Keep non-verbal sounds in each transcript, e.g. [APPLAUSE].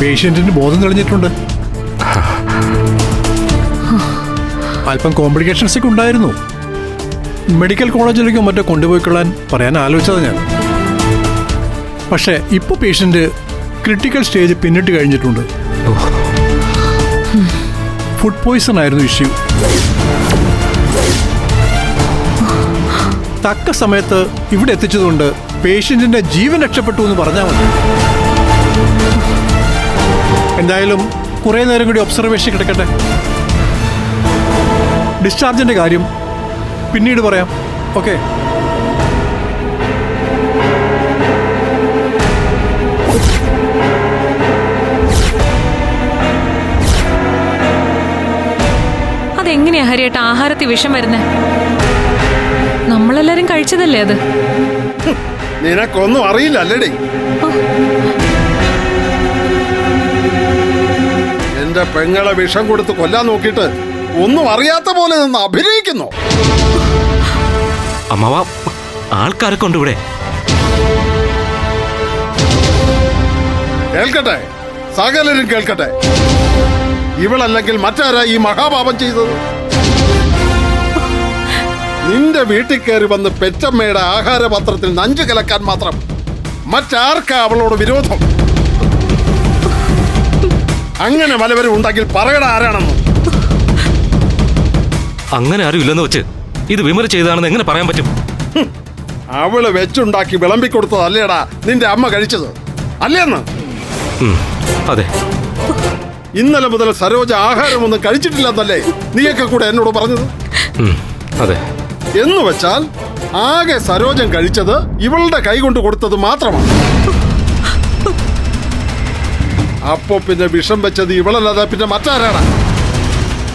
പേഷ്യന്റിന് ബോധം തെളിഞ്ഞിട്ടുണ്ട്. അല്പം കോംപ്ലിക്കേഷൻസ് ഒക്കെ ഉണ്ടായിരുന്നു. മെഡിക്കൽ കോളേജിലേക്കോ മറ്റോ കൊണ്ടുപോയിക്കൊള്ളാൻ പറയാൻ ആലോചിച്ചത് ഞാൻ. പക്ഷേ ഇപ്പൊ പേഷ്യന്റ് ക്രിട്ടിക്കൽ സ്റ്റേജ് പിന്നിട്ട് കഴിഞ്ഞിട്ടുണ്ട്. ഫുഡ് പോയ്സൺ ആയിരുന്നു ഇഷ്യൂ തക്ക സമയത്ത് ഇവിടെ എത്തിച്ചതുകൊണ്ട് പേഷ്യന്റിന്റെ ജീവൻ രക്ഷപ്പെട്ടു എന്ന് പറഞ്ഞാൽ മതി. എന്തായാലും കുറേ നേരം കൂടി ഒബ്സർവേഷൻ കിടക്കട്ടെ. ഡിസ്ചാർജിന്റെ കാര്യം പിന്നീട് പറയാം. ഓക്കെ അതെങ്ങനെയാ ഹരിയേട്ട? ആഹാരത്തിൽ വിഷം വരുന്നേ? നമ്മളെല്ലാരും കഴിച്ചതല്ലേ അത്? നിനക്കൊന്നും അറിയില്ല അല്ലേടി? എന്റെ പെങ്ങളെ വിഷം കൊടുത്ത് കൊല്ലാൻ നോക്കിയിട്ട് ഒന്നും അറിയാത്ത പോലെ നിന്ന് അഭിനയിക്കുന്നു. അമ്മാവ ആൾക്കാരെ ഉണ്ട് ഇവിടെ കേൾക്കട്ടെ? സകലരും കേൾക്കട്ടെ. ഇവളല്ലെങ്കിൽ മറ്റാരാ ഈ മഹാപാപം ചെയ്തത്? നിന്റെ വീട്ടിൽ കയറി വന്ന് പെറ്റമ്മയുടെ ആഹാരപത്രത്തിൽ നഞ്ചു കലക്കാൻ മാത്രം മറ്റാർക്കാ അവളോട് വിരോധം? അങ്ങനെ വലവരും ഉണ്ടാക്കി പറയണ ആരാണെന്ന്? അങ്ങനെ ആരും ഇല്ലെന്ന് വെച്ച് ഇത് വിമല ചെയ്താണെന്ന് എങ്ങനെ പറയാൻ പറ്റും? അവൾ വെച്ചുണ്ടാക്കി വിളമ്പിക്കൊടുത്തതല്ലേടാ നിന്റെ അമ്മ കഴിച്ചത്? അല്ലേന്ന്? അതെ. ഇന്നലെ മുതൽ സരോജ ആഹാരമൊന്നും കഴിച്ചിട്ടില്ലെന്നല്ലേ നീയൊക്കെ കൂടെ എന്നോട് പറഞ്ഞത്? അതെ. എന്ന് വെച്ചാൽ ആകെ സരോജം കഴിച്ചത് ഇവളുടെ കൈ കൊണ്ട് കൊടുത്തത് മാത്രമാണ്. അപ്പോ പിന്നെ വിഷം വെച്ചത് ഇവളല്ലാതെ പിന്നെ മറ്റാരാണ്?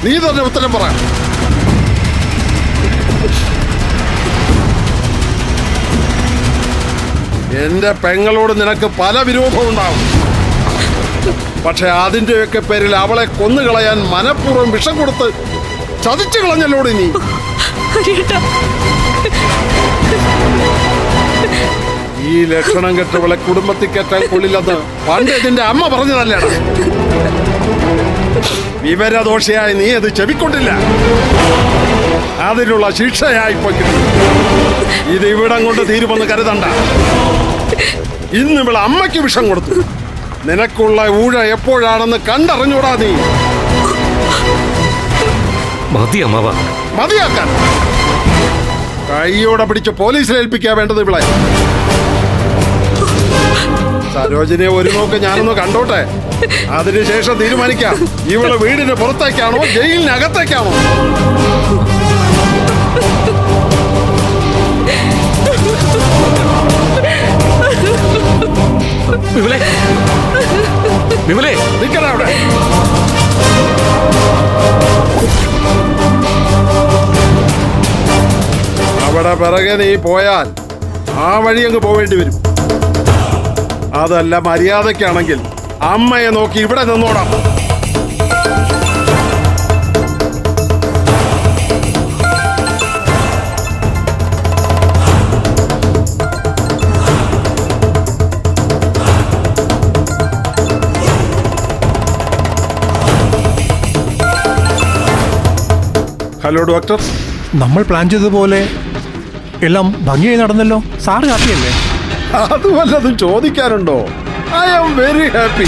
നീ തന്നെ ഉത്തരം പറ. എന്റെ പെങ്ങളോട് നിനക്ക് പല വിരോധവും ഉണ്ടാവും. പക്ഷെ അതിന്റെയൊക്കെ പേരിൽ അവളെ കൊന്നുകളയാൻ മനഃപൂർവം വിഷം കൊടുത്ത് ചതിച്ചു കളഞ്ഞല്ലോടി നീ? ഈ ലക്ഷണം കെട്ടവളെ കുടുംബത്തിൽ കെട്ടാൻ കൊള്ളില്ലെന്ന് പണ്ട് ഇതിന്റെ അമ്മ പറഞ്ഞതല്ലേ? വിവരദോഷയായി നീ അത് ചെവിക്കൊണ്ടില്ല. അതിനുള്ള ശിക്ഷയായി ഇപ്പൊ ഇത് ഇവിടം കൊണ്ട് തീരുമെന്ന് കരുതണ്ട. ഇന്ന് ഇവിടെ അമ്മയ്ക്ക് വിഷം കൊടുത്തു. നിനക്കുള്ള ഊഴ എപ്പോഴാണെന്ന് കണ്ടറിഞ്ഞൂടാ നീ. മതി അമ്മാവ. മതിയാക്കാൻ. കൈയോടെ പിടിച്ച് പോലീസിൽ ഏൽപ്പിക്കാൻ വേണ്ടത് ഇവിടെ സരോജിനെ ഒരു നോക്ക് ഞാനൊന്ന് കണ്ടോട്ടെ? അതിനുശേഷം തീരുമാനിക്കാം. ഇവിടെ വീടിന് പുറത്തേക്കാണോ ജയിലിനകത്തേക്കാണോ? വിമലേ. വിമലേ. നിൽക്കണം അവിടെ. അവിടെ പിറകെ നീ പോയാൽ ആ വഴി അങ്ങ് പോവേണ്ടി വരും. അതല്ല മര്യാദയ്ക്കാണെങ്കിൽ അമ്മയെ നോക്കി ഇവിടെ നിന്നോടാം ഹലോ ഡോക്ടർ. നമ്മൾ പ്ലാൻ ചെയ്തതുപോലെ എല്ലാം ഭംഗിയായി നടന്നല്ലോ. സാറ് ഹാപ്പിയല്ലേ? അത് വല്ലതും ചോദിക്കാനുണ്ടോ? ഐ ആം വെരി ഹാപ്പി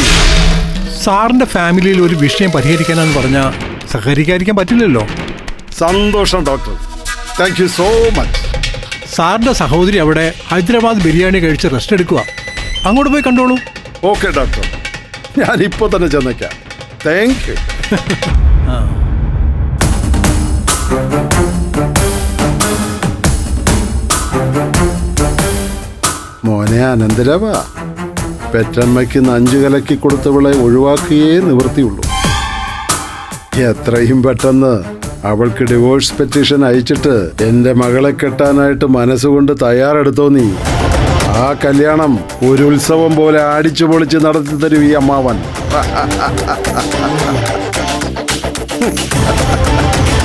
സാറിന്റെ ഫാമിലിയിൽ ഒരു വിഷയം പരിഹരിക്കാനെന്ന് പറഞ്ഞാൽ സഹകരിക്കാതിരിക്കാൻ പറ്റില്ലല്ലോ. സന്തോഷം doctor. Thank you so much സാറിന്റെ സഹോദരി അവിടെ ഹൈദരാബാദ് ബിരിയാണി കഴിച്ച് റെസ്റ്റ് എടുക്കുക അങ്ങോട്ട് പോയി കണ്ടോളൂ. Okay doctor. ഞാൻ ഇപ്പോൾ തന്നെ ചെന്നേക്കാം. താങ്ക് യു [LAUGHS] മോനെ അനന്തരവ പെറ്റമ്മയ്ക്ക് നഞ്ചു കലക്കി കൊടുത്തവളെ ഒഴിവാക്കിയേ നിവൃത്തിയുള്ളൂ. എത്രയും പെട്ടെന്ന് അവൾക്ക് ഡിവോഴ്സ് പെറ്റീഷൻ അയച്ചിട്ട് എന്റെ മകളെ കെട്ടാനായിട്ട് മനസ്സുകൊണ്ട് തയ്യാറെടുത്തോ നീ. ആ കല്യാണം ഒരു ഉത്സവം പോലെ ആടിച്ചു പൊളിച്ച് നടത്തി തരും ഈ അമ്മാവൻ. [LAUGHS]